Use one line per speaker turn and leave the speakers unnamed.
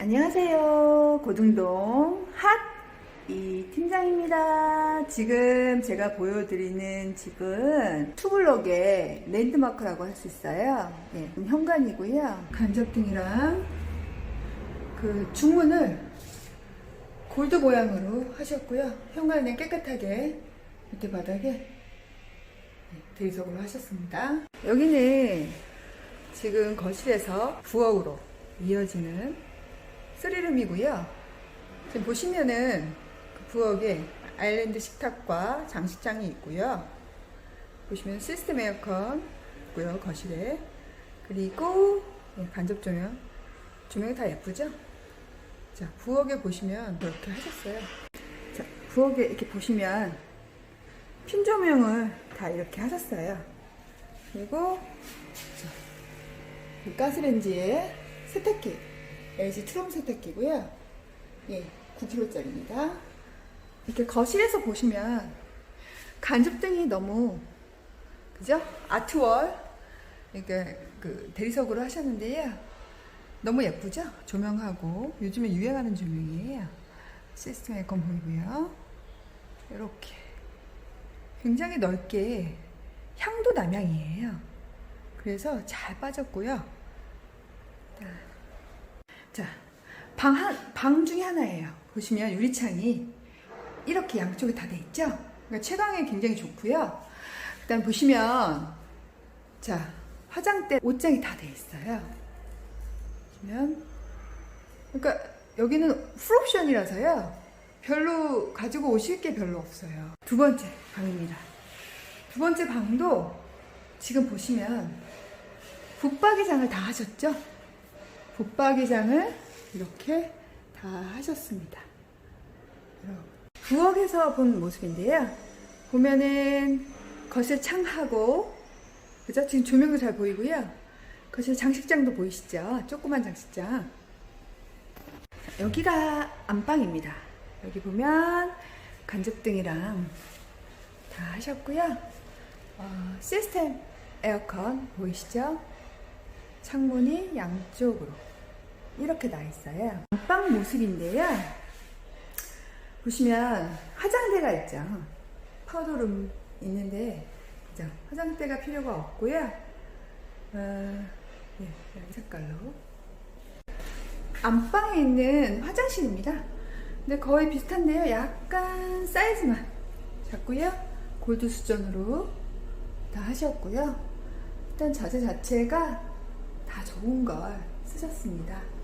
안녕하세요. 고등동 핫이 팀장입니다. 지금 제가 보여드리는 집은 투블럭의 랜드마크라고 할 수 있어요. 예, 현관이고요. 간접등이랑 그 중문을 골드 모양으로 하셨고요. 현관은 깨끗하게 밑에 바닥에 네, 대리석으로 하셨습니다. 여기는 지금 거실에서 부엌으로 이어지는 쓰리룸이고요. 지금 보시면은 그 부엌에 아일랜드 식탁과 장식장이 있고요. 보시면 시스템 에어컨 있고요, 거실에. 그리고 예, 간접 조명. 조명이 다 예쁘죠? 자, 부엌에 보시면 이렇게 하셨어요. 자, 부엌에 이렇게 보시면 핀 조명을 다 이렇게 하셨어요. 그리고 가스레인지에 세탁기, LG 트럼 세탁기고요. 예, 9kg짜리입니다. 이렇게 거실에서 보시면 간접등이 너무 그죠? 아트월 이렇게 그 대리석으로 하셨는데요. 너무 예쁘죠? 조명하고 요즘에 유행하는 조명이에요. 시스템 에어컨 보이고요. 이렇게 굉장히 넓게 향도 남향이에요. 그래서 잘 빠졌고요. 자, 방 한, 방 중에 하나예요. 보시면 유리창이 이렇게 양쪽에 다 돼 있죠? 그러니까 채광이 굉장히 좋고요. 그다음 보시면 자, 화장대 옷장이 다 돼 있어요. 보시면 그러니까 여기는 풀옵션이라서요. 별로 가지고 오실 게 별로 없어요. 두 번째 방입니다. 두 번째 방도 지금 보시면 붙박이장을 다 하셨죠? 붙박이장을 이렇게 다 하셨습니다. 부엌에서 본 모습인데요. 보면은 거실 창하고 그죠? 지금 조명도 잘 보이고요. 거실 장식장도 보이시죠? 조그만 장식장. 여기가 안방입니다. 여기 보면 간접등이랑 다 하셨고요. 어, 시스템 에어컨 보이시죠? 창문이 양쪽으로 이렇게 나 있어요. 안방 모습인데요. 보시면 화장대가 있죠. 파우더룸 있는데 그죠? 화장대가 필요가 없고요. 어, 예, 색깔로 안방에 있는 화장실입니다. 근데 거의 비슷한데요. 약간 사이즈만 작고요. 골드 수전으로 다 하셨고요. 일단 자재 자체가 다 좋은 걸 쓰셨습니다.